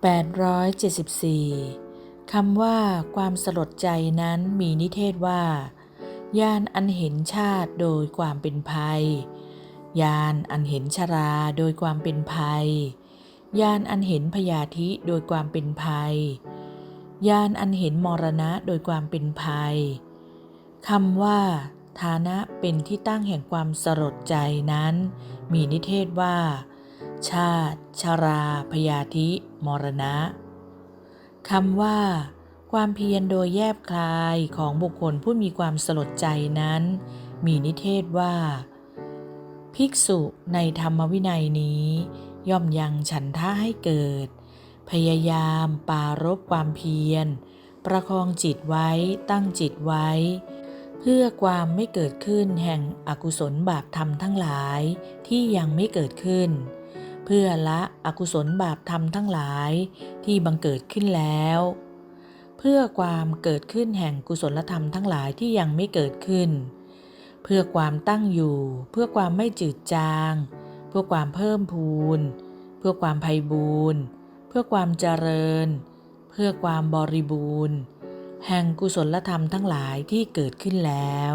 874 คำว่าความสลดใจนั้นมีนิเทศว่า ยานอันเห็นชาติโดยความเป็นภัย ยานอันเห็นชราโดยความเป็นภัย ยานอันเห็นพยาธิโดยความเป็นภัย ยานอันเห็นมรณะโดยความเป็นภัย คำว่า ฐานะเป็นที่ตั้งแห่งความสลดใจนั้น มีนิเทศว่า ชาติชรา พยาธิ มรณะคำว่า ความเพียรโดยแยบคลายของบุคคลผู้มีความสลดใจนั้น มีนิเทศว่า ภิกษุในธรรมวินัยนี้ ย่อมยังฉันทะให้เกิด พยายามปารบความเพียร ประคองจิตไว้ตั้งจิตไว้ เพื่อความไม่เกิดขึ้นแห่งอกุศลบาปธรรมทั้งหลายที่ยังไม่เกิดขึ้น เพื่อละอกุศลบาปธรรมทั้งหลายที่บังเกิดขึ้นแล้ว เพื่อความเกิดขึ้นแห่งกุศลธรรมทั้งหลายที่ยังไม่เกิดขึ้น เพื่อความตั้งอยู่ เพื่อความไม่จืดจาง เพื่อความเพิ่มพูน เพื่อความไพบูรณ์เพื่อความเจริญ เพื่อความบริบูรณ์ แห่งกุศลธรรมทั้งหลายที่เกิดขึ้นแล้ว